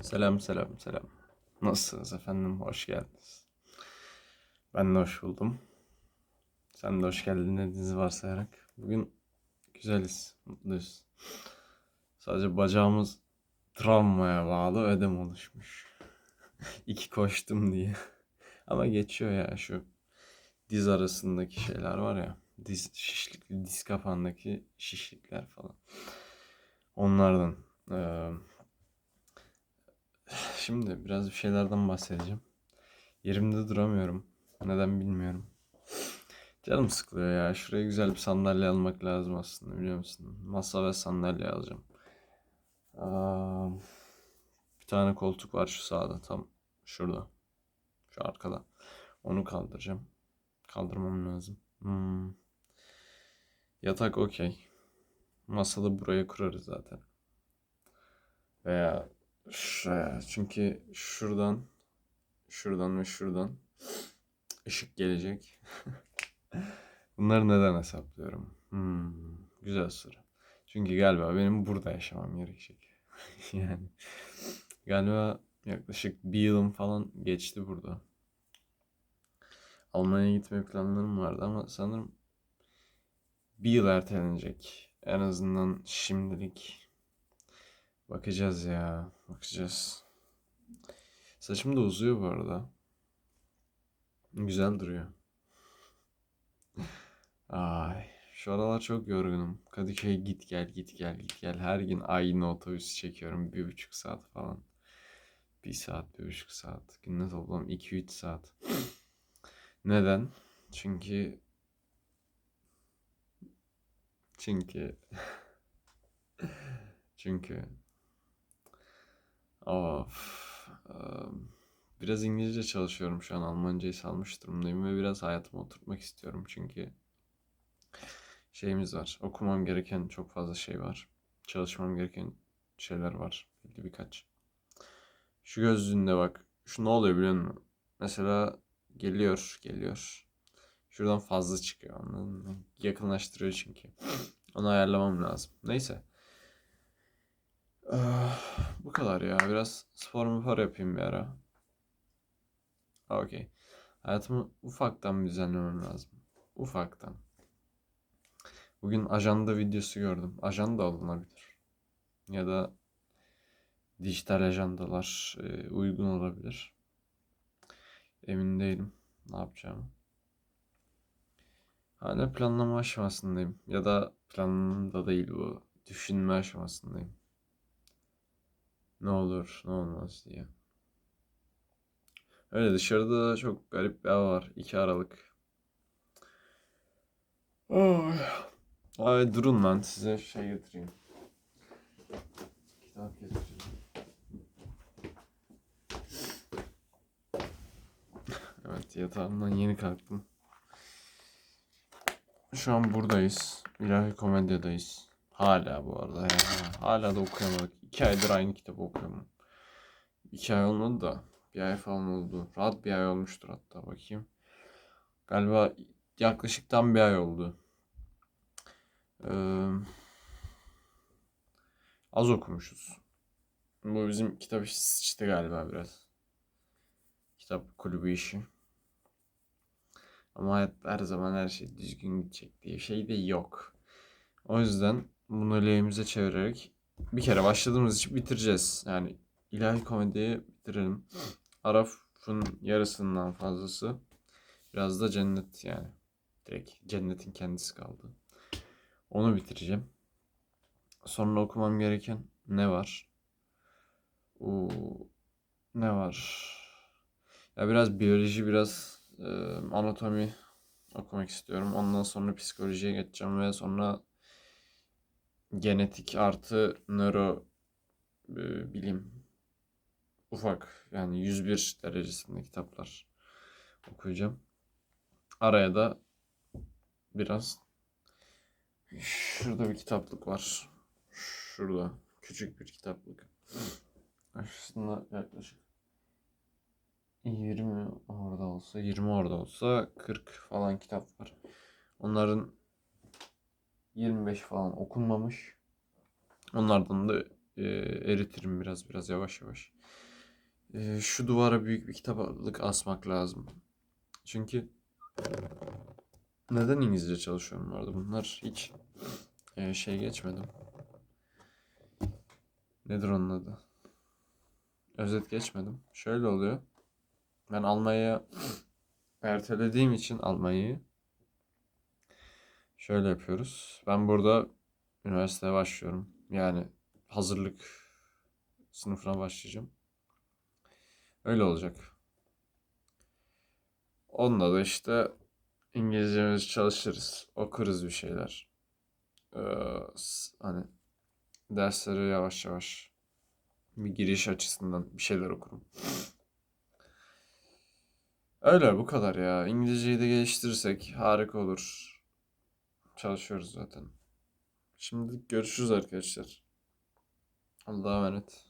Selam selam selam. Nasılsınız efendim? Hoş geldiniz. Ben de hoş buldum. Sen de hoş geldin dediğinizi varsayarak. Bugün güzeliz, mutluyuz. Sadece bacağımız travmaya bağlı ödem oluşmuş. İki koştum diye. Ama geçiyor ya şu diz arasındaki şeyler var ya. Diz şişlik, diz kapağındaki şişlikler falan. Onlardan. Eee Şimdi biraz bir şeylerden bahsedeceğim. Yerimde duramıyorum. Neden bilmiyorum. Canım sıkılıyor ya. Şuraya güzel bir sandalye almak lazım aslında biliyor musun? Masa ve sandalye alacağım. Bir tane koltuk var şu sağda tam şurada. Şu arkada. Onu kaldıracağım. Kaldırmam lazım. Hmm. Yatak okey. Masalı buraya kurarız zaten. Veya Çünkü şuradan, şuradan ve şuradan ışık gelecek. Bunları neden hesaplıyorum? Hmm, güzel soru. Çünkü galiba benim burada yaşamam gerekecek. yani galiba yaklaşık bir yılım falan geçti burada. Almanya'ya gitme planlarım vardı ama sanırım bir yıl ertelenecek. En azından şimdilik. Bakacağız ya. Bakacağız. Saçım da uzuyor bu arada. Güzel duruyor. Ay, şu aralar çok yorgunum. Kadıköy'e git gel git gel git gel. Her gün aynı otobüsü çekiyorum. Bir buçuk saat falan. Bir saat, bir buçuk saat. Günde toplam iki üç saat. Neden? Çünkü çünkü çünkü Of. Biraz İngilizce çalışıyorum şu an. Almancayı salmış durumdayım ve biraz hayatıma oturtmak istiyorum çünkü şeyimiz var. Okumam gereken çok fazla şey var. Çalışmam gereken şeyler var. Belli birkaç. Şu gözlüğünde bak. Şu ne oluyor biliyor musun? Mesela geliyor, geliyor. Şuradan fazla çıkıyor anladın? Yakınlaştırıyor çünkü. Onu ayarlamam lazım. Neyse. Ah, bu kadar ya. Biraz spor mupor yapayım bir ara. Okey. Hayatımı ufaktan düzenlemem lazım. Ufaktan. Bugün ajanda videosu gördüm. Ajanda alınabilir. Ya da dijital ajandalar e, uygun olabilir. Emin değilim ne yapacağımı. Hala planlama aşamasındayım. Ya da planında değil bu. Düşünme aşamasındayım. Ne olur, ne olmaz diye. Öyle dışarıda da çok garip bir hava var. 2 Aralık. Ay. Ay durun lan size şey getireyim. Kitap getireceğim. Evet yatağımdan yeni kalktım. Şu an buradayız. İlahi Komedya'dayız. Hala bu arada ya. Hala da okuyamadık. İki aydır aynı kitabı okuyorum. İki ay olmadı da bir ay falan oldu. Rahat bir ay olmuştur hatta bakayım. Galiba yaklaşık tam bir ay oldu. Ee, az okumuşuz. Bu bizim kitap işi sıçtı galiba biraz. Kitap kulübü işi. Ama hayat her zaman her şey düzgün gidecek diye şey de yok. O yüzden bunu lehimize çevirerek bir kere başladığımız için bitireceğiz. Yani ilahi komediyi bitirelim. Araf'ın yarısından fazlası. Biraz da cennet yani. Direkt cennetin kendisi kaldı. Onu bitireceğim. Sonra okumam gereken ne var? Oo, ne var? Ya biraz biyoloji, biraz e, anatomi okumak istiyorum. Ondan sonra psikolojiye geçeceğim ve sonra genetik artı nöro e, bilim ufak yani 101 derecesinde kitaplar okuyacağım. Araya da biraz şurada bir kitaplık var. Şurada küçük bir kitaplık. Aşağısında yaklaşık 20 orada olsa 20 orada olsa 40 falan kitap var. Onların 25 falan okunmamış. Onlardan da e, eritirim biraz biraz yavaş yavaş. E, şu duvara büyük bir kitaplık asmak lazım. Çünkü neden İngilizce çalışıyorum arada? Bunlar hiç e, şey geçmedim. Nedir onun adı? Özet geçmedim. Şöyle oluyor. Ben Almanya'ya ertelediğim için Almanya'yı şöyle yapıyoruz. Ben burada üniversiteye başlıyorum. Yani hazırlık sınıfına başlayacağım. Öyle olacak. Onunla da işte İngilizcemizi çalışırız. Okuruz bir şeyler. Ee, hani derslere yavaş yavaş bir giriş açısından bir şeyler okurum. Öyle bu kadar ya. İngilizceyi de geliştirirsek harika olur. Çalışıyoruz zaten. Şimdi görüşürüz arkadaşlar. Allah'a emanet.